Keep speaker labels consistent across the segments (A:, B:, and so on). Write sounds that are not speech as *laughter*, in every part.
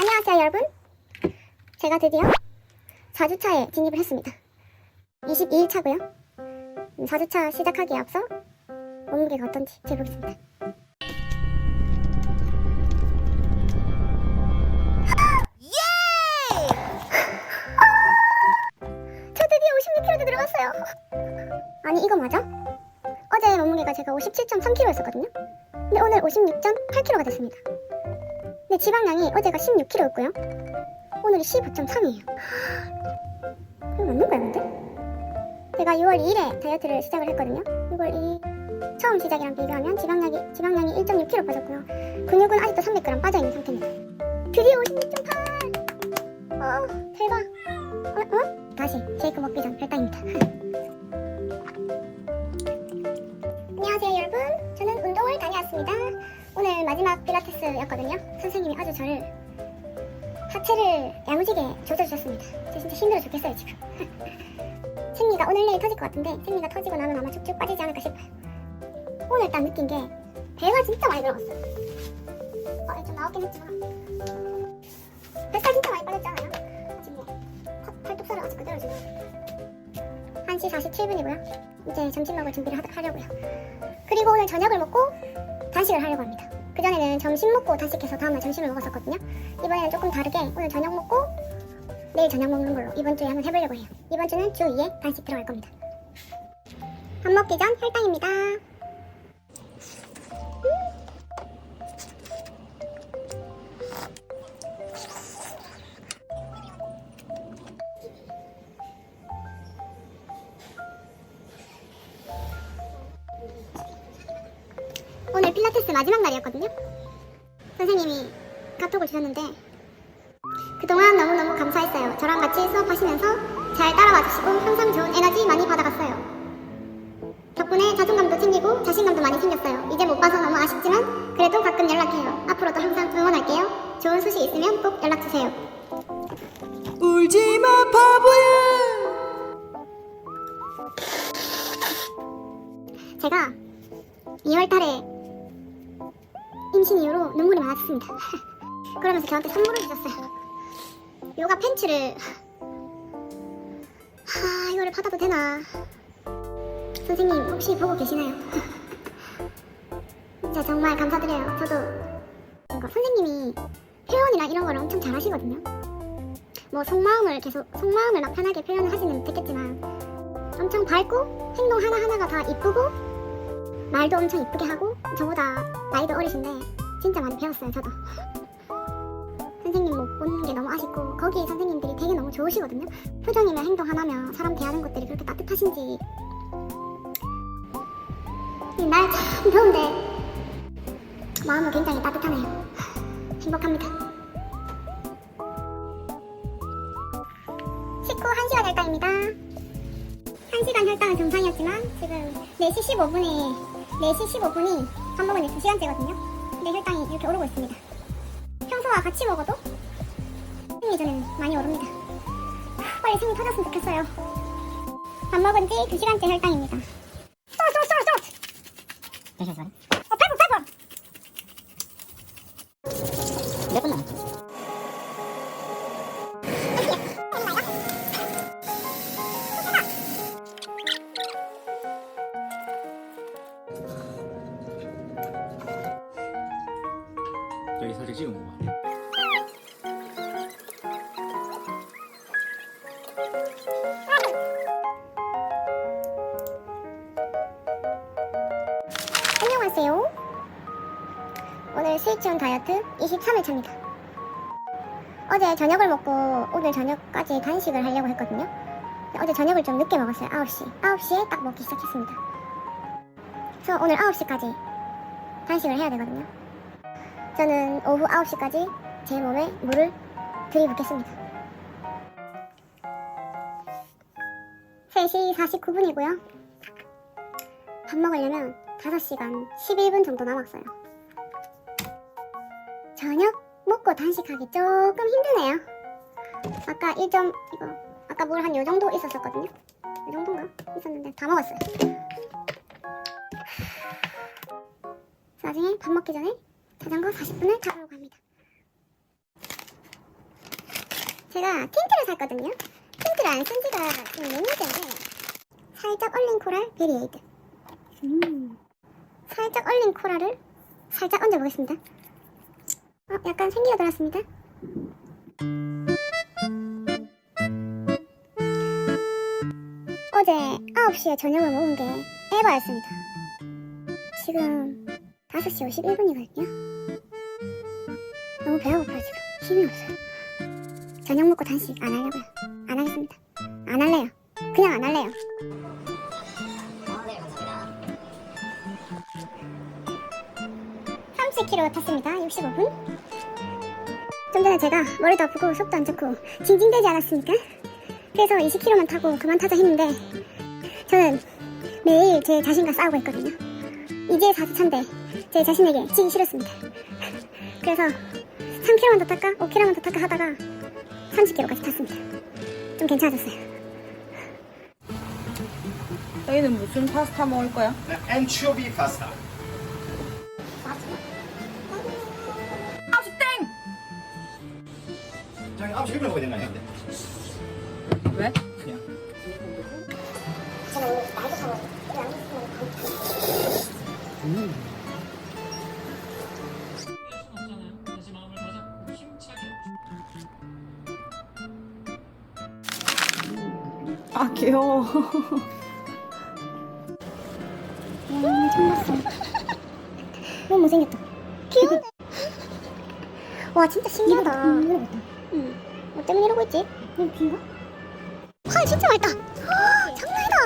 A: 안녕하세요 여러분. 제가 드디어 4주차에 진입을 했습니다. 22일 차고요. 4주차 시작하기에 앞서 몸무게가 어떤지 재보겠습니다. 저 드디어 56kg도 들어갔어요. 아니 이거 맞아? 어제 몸무게가 제가 57.3kg였었거든요. 근데 오늘 56.8kg가 됐습니다 지방량이 어제가 16kg였고요. 오늘이 15.3이에요. 이거 맞는 거야, 근데? 제가 6월 2일에 다이어트를 시작을 했거든요. 6월 2일 처음 시작이랑 비교하면 지방량이, 지방량이 1.6kg 빠졌고요. 근육은 아직도 300g 빠져있는 상태입니다. 드디어 56.8! 어, 대박. 어, 어? 다시 쉐이크 먹기 전 혈당입니다. 안녕하세요, 여러분. 저는 운동을 다녀왔습니다. 오늘 마지막 필라테스였거든요. 선생님이 아주 저를 하체를 야무지게 조져주셨습니다. 저 진짜 힘들어 죽겠어요 지금. *laughs* 생리가 오늘 내일 터질 것 같은데 생리가 터지고 나면 아마 쭉쭉 빠지지 않을까 싶어요. 오늘 딱 느낀 게 배가 진짜 많이 들어갔어요. 어, 좀 나왔긴 했지만 뱃살 진짜 많이 빠졌잖아요. 지금 뭐 팔- 팔뚝살은 아직 그대로 지금 1시 47분이고요. 이제 점심 먹을 준비를 하, 하려고요. 그리고 오늘 저녁을 먹고 단식을 하려고 합니다. 그전에는 점심 먹고 단식해서 다음날 점심을 먹었었거든요. 이번에는 조금 다르게 오늘 저녁 먹고 내일 저녁 먹는 걸로 이번 주에 한번 해보려고 해요. 이번 주는 주 2에 단식 들어갈 겁니다. 밥 먹기 전 혈당입니다. 필라테스 마지막 날이었거든요. 선생님이 카톡을 주셨는데 그동안 너무너무 감사했어요. 저랑 같이 수업하시면서 잘 따라와 주시고 항상 좋은 에너지 많이 받아갔어요. 덕분에 자존감도 챙기고 자신감도 많이 생겼어요. 이제 못 봐서 너무 아쉽지만 그래도 가끔 연락해요. 앞으로도 항상 응원할게요. 좋은 소식 있으면 꼭 연락 주세요.
B: 울지마 바보야
A: 제가 2월 달에 임신 이후로 눈물이 많아졌습니다. *laughs* 그러면서 저한테 선물을 주셨어요. 요가 팬츠를 하 이거를 받아도 되나? 선생님 혹시 보고 계시나요? *laughs* 진짜 정말 감사드려요. 저도 선생님이 표현이나 이런 걸 엄청 잘하시거든요. 뭐 속마음을 계속 속마음을 막 편하게 표현을 하지는 못했겠지만 엄청 밝고 행동 하나 하나가 다 이쁘고 말도 엄청 이쁘게 하고 저보다 나이도 어리신데 진짜 많이 배웠어요 저도. 선생님 못 보는 게 너무 아쉽고 거기 선생님들이 되게 너무 좋으시거든요. 표정이나 행동 하나면 사람 대하는 것들이 그렇게 따뜻하신지. 날참 더운데 마음은 굉장히 따뜻하네요. 행복합니다. 식후 1시간 혈당입니다. 1시간 혈당은 정상이었지만 지금 4시 15분에 4시 15분이 밥 먹은 지 2시간째거든요. 근데 혈당이 이렇게 오르고 있습니다. 평소와 같이 먹어도 생리 전에는 많이 오릅니다. 하, 빨리 생리 터졌으면 좋겠어요. 밥 먹은 지 2시간째 혈당입니다. 쏘, 쏘, 쏘, 쏘!
C: 잠시만
A: 어, 팔고, 팔고!
C: 몇분 남았지?
A: 안녕하세요. 오늘 스위치온 다이어트 23일 차입니다. 어제 저녁을 먹고 오늘 저녁까지 단식을 하려고 했거든요. 어제 저녁을 좀 늦게 먹었어요. 9시. 9시에 딱 먹기 시작했습니다. 그래서 오늘 9시까지 단식을 해야 되거든요. 저는 오후 9시까지 제 몸에 물을 들이붓겠습니다. 3시 49분이고요. 밥 먹으려면 5시간 11분 정도 남았어요. 저녁 먹고 단식하기 조금 힘드네요. 아까 1점 이거 아까 물 한 요 정도 있었었거든요. 이 정도인가? 있었는데 다 먹었어요. 나중에 밥 먹기 전에 자전거 40분을 타러 갑니다. 제가 틴트를 샀거든요. 틴트를 안 쓴 지가 지금 몇 년째인데 살짝 얼린 코랄 베리에이드. 음. 살짝 얼린 코랄을 살짝 얹어보겠습니다. 어, 약간 생기가 돌았습니다. 어제 9시에 저녁을 먹은 게 에바였습니다. 지금 5시 51분이거든요. 너무 배가 고파요, 지금. 힘이 없어요. 저녁 먹고 단식 안 하려고요. 안 하겠습니다. 안 할래요. 그냥 안 할래요. 아, 30km 탔습니다. 65분. 좀 전에 제가 머리도 아프고 속도 안 좋고 징징대지 않았습니까? 그래서 20km만 타고 그만 타자 했는데 저는 매일 제 자신과 싸우고 있거든요. 이제 4주차인데 제 자신에게 지기 싫었습니다. 그래서 3km만 더 탈까? 5km만 더 탈까 하다가 30km까지 탔습니다. 좀 괜찮아졌어요.
D: 저희는 무슨 파스타 먹을 거야?
E: 엔초비 저희 9시 1분에 먹어야 되는 거 아니야? 근데?
D: 왜?
E: 그냥.
D: 아 귀여워.
A: 음, 봤어. 너무 못생겼다. 귀여운데? 와, 진짜 신기하다. 응. 뭐 때문에 이러고 있지? 응, 비인가? 헐, 진짜 맛있다. 헉, 장난이다.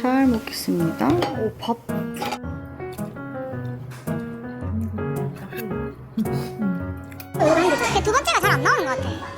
D: 잘 먹겠습니다. 오 밥.
A: 근데 두 번째가 잘 안 나오는 것 같아.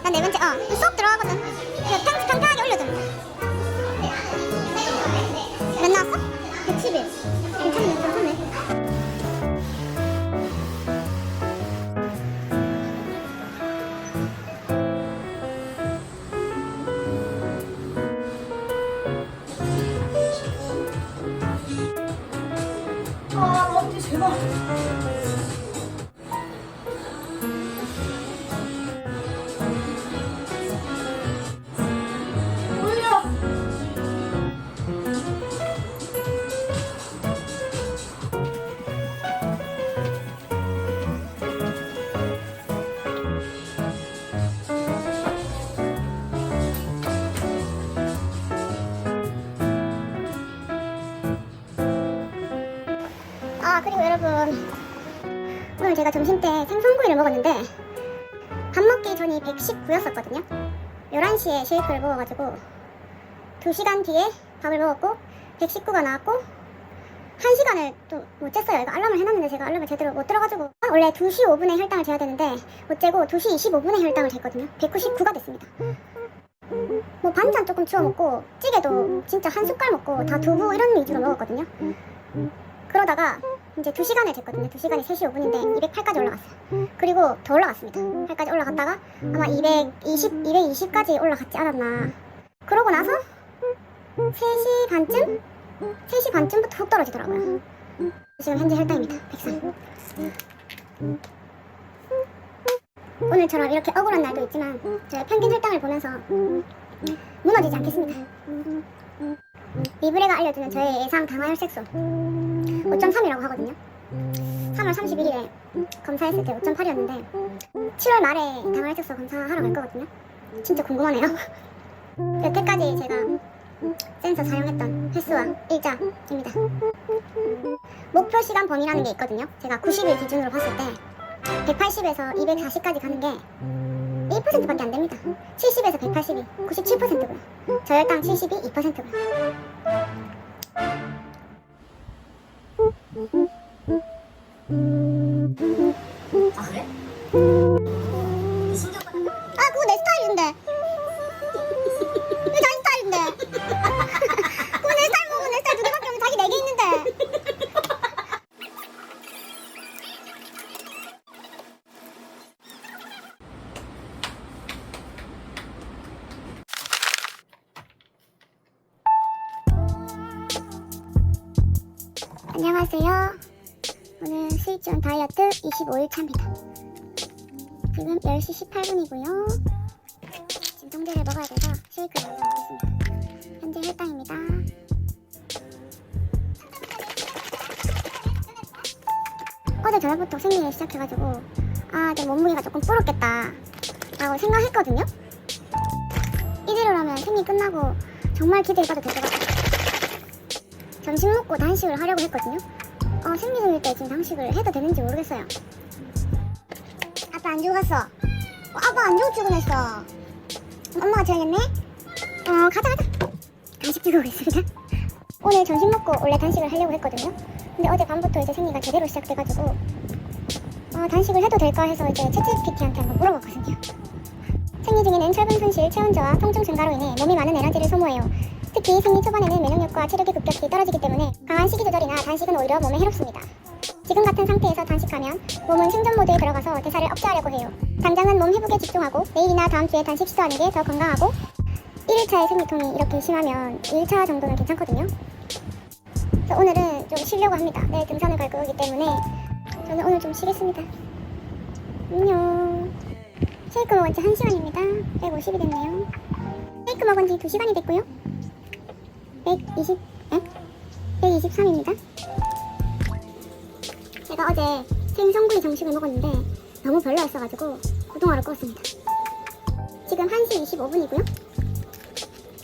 A: 제가 점심 때 생선구이를 먹었는데 밥 먹기 전이 119였었거든요. 11시에 쉐이크를 먹어가지고 2시간 뒤에 밥을 먹었고 119가 나왔고 1시간을 또못 쟀어요. 이거 알람을 해놨는데 제가 알람을 제대로 못 들어가지고 원래 2시 5분에 혈당을 재야 되는데 못 재고 2시 25분에 혈당을 쟀거든요. 199가 됐습니다. 뭐 반찬 조금 추워 먹고 찌개도 진짜 한 숟갈 먹고 다 두부 이런 위주로 먹었거든요. 그러다가 이제 2시간을 쟀거든요. 2시간이 3시 5분인데 208까지 올라갔어요. 그리고 더 올라갔습니다. 8까지 올라갔다가 아마 220, 220까지 올라갔지 않았나. 그러고 나서 3시 반쯤? 3시 반쯤부터 훅 떨어지더라고요. 지금 현재 혈당입니다. 103. 오늘처럼 이렇게 억울한 날도 있지만 저의 평균 혈당을 보면서 무너지지 않겠습니다. 리브레가 알려주는 저의 예상 당화혈 색소 5.3이라고 하거든요. 3월 31일에 검사했을 때 5.8이었는데 7월 말에 당화혈 색소 검사하러 갈 거거든요. 진짜 궁금하네요. *laughs* 여태까지 제가 센서 사용했던 횟수와 일자입니다. 목표 시간 범위라는 게 있거든요. 제가 90일 기준으로 봤을 때 180에서 240까지 가는 게 1%밖에 안 됩니다. 70에서 180이 97%고요. 저혈당 70이 2%고요. 아 스위치온 다이어트 25일 차입니다 지금 10시 18분이고요. 지금 동제를 먹어야 돼서 쉐이크를 먼저 먹겠습니다. 현재 혈당입니다. 어제 저녁부터 생리를 시작해가지고 아, 내 몸무게가 조금 불었겠다 라고 생각했거든요. 이대로라면 생리 끝나고 정말 기대해봐도 될 것 같아요. 점심 먹고 단식을 하려고 했거든요. 어, 생리 중일 때 지금 단식을 해도 되는지 모르겠어요. 아빠 안 죽었어. 어, 아빠 안 죽고 출근했어. 엄마가 줘야겠네. 어, 가자, 가자. 단식 주고 오겠습니다. 오늘 점심 먹고 원래 단식을 하려고 했거든요. 근데 어제 밤부터 이제 생리가 제대로 시작돼가지고 어, 단식을 해도 될까 해서 이제 채찌PT한테 한번 물어봤거든요. 생리 중에는 철분 손실, 체온 저하, 통증 증가로 인해 몸이 많은 에너지를 소모해요. 특히 생리 초반에는 면역력과 체력이 급격히 떨어지기 때문에 강한 식이 조절이나 단식은 오히려 몸에 해롭습니다. 지금 같은 상태에서 단식하면 몸은 생존 모드에 들어가서 대사를 억제하려고 해요. 당장은 몸 회복에 집중하고 내일이나 다음 주에 단식 시도하는 게 더 건강하고 1일차의 생리통이 이렇게 심하면 2일차 정도는 괜찮거든요. 그래서 오늘은 좀 쉬려고 합니다. 내일 등산을 갈 거기 때문에 저는 오늘 좀 쉬겠습니다. 안녕. 쉐이크 먹은 지 1시간입니다. 150이 됐네요. 쉐이크 먹은 지 2시간이 됐고요. 120, 에? 123입니다. 제가 어제 생선구이 정식을 먹었는데 너무 별로였어가지고 고등어를 구웠습니다. 지금 1시 25분이고요.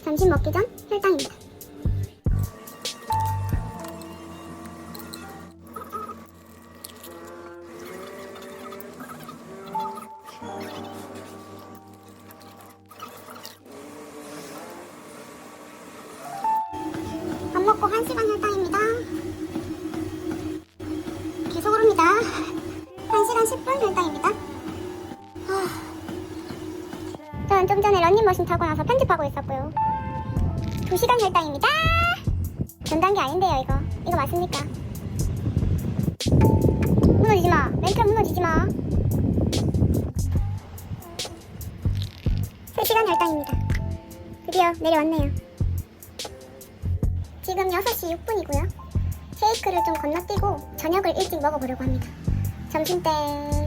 A: 점심 먹기 전 혈당입니다. 런닝머신 타고 나서 편집하고 있었고요. 2시간 혈당입니다. 전단계 아닌데요, 이거. 이거 맞습니까? 무너지지 마. 멘트라 무너지지 마. 3시간 혈당입니다. 드디어 내려왔네요. 지금 6시 6분이고요. 쉐이크를 좀 건너뛰고 저녁을 일찍 먹어보려고 합니다. 점심 때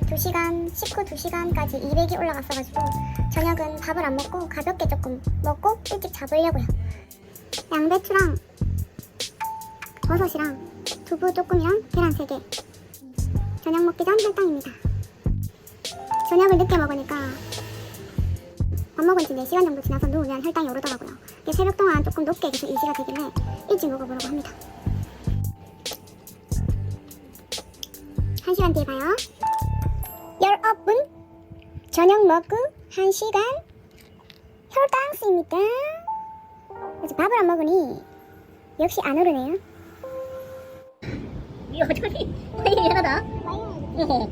A: 2시간, 식후 2시간까지 200이 올라갔어가지고 저녁은 밥을 안 먹고 가볍게 조금 먹고 일찍 잡으려고요. 양배추랑 버섯이랑 두부 조금이랑 계란 3개. 저녁 먹기 전 혈당입니다. 저녁을 늦게 먹으니까 밥 먹은 지 4시간 정도 지나서 누우면 혈당이 오르더라고요. 새벽 동안 조금 높게 계속 유지가 되길래 일찍 먹어보려고 합니다. 한 시간 뒤에 봐요. 19분 저녁 먹고 한 시간 혈당수입니다. 그래서 밥을 안 먹으니 역시 안 오르네요.
C: 이거 어차피 파일이 하나다. 어.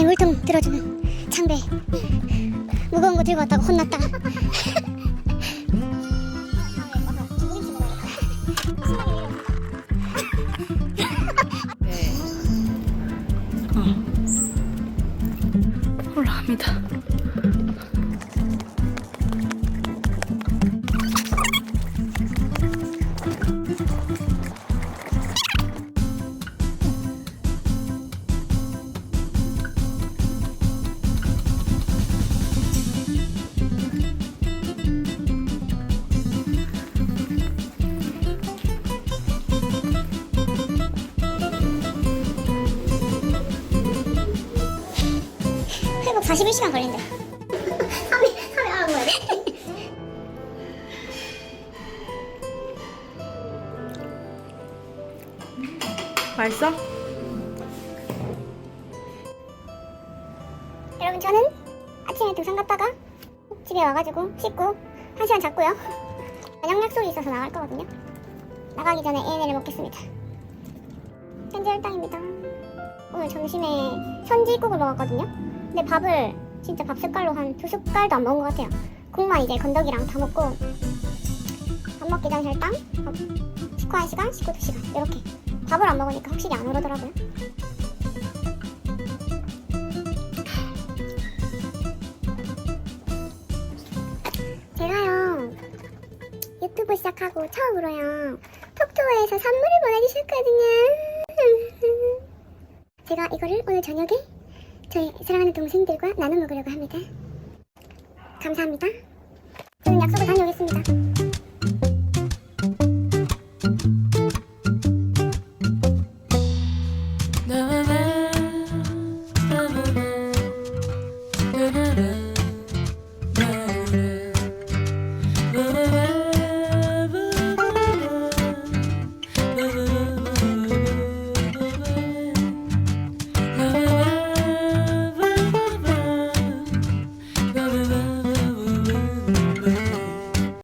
A: 내 물통 들어주는 창배. 무거운 거 들고 왔다고
D: 혼났다. *laughs*
A: 회복 41시간 걸린대. 3일, 3일 알아보야 돼.
D: 맛있어?
A: 여러분 저는 아침에 등산 갔다가 집에 와가지고 씻고 한 시간 잤고요. 저녁 약속이 있어서 나갈 거거든요. 나가기 전에 ANL을 먹겠습니다. 현재 혈당입니다. 오늘 점심에 선지국을 먹었거든요. 근데 밥을 진짜 밥 숟갈로 한 두 숟갈도 안 먹은 것 같아요. 국만 이제 건더기랑 다 먹고 밥 먹기 전 혈당, 밥, 식후 1시간, 식후 2시간 이렇게 밥을 안 먹으니까 확실히 안 오르더라고요. 제가요 유튜브 시작하고 처음으로요 톡토에서 선물을 보내주셨거든요 *laughs* 제가 이거를 오늘 저녁에 저희 사랑하는 동생들과 나눠 먹으려고 합니다. 감사합니다. 저는 약속을 다녀오겠습니다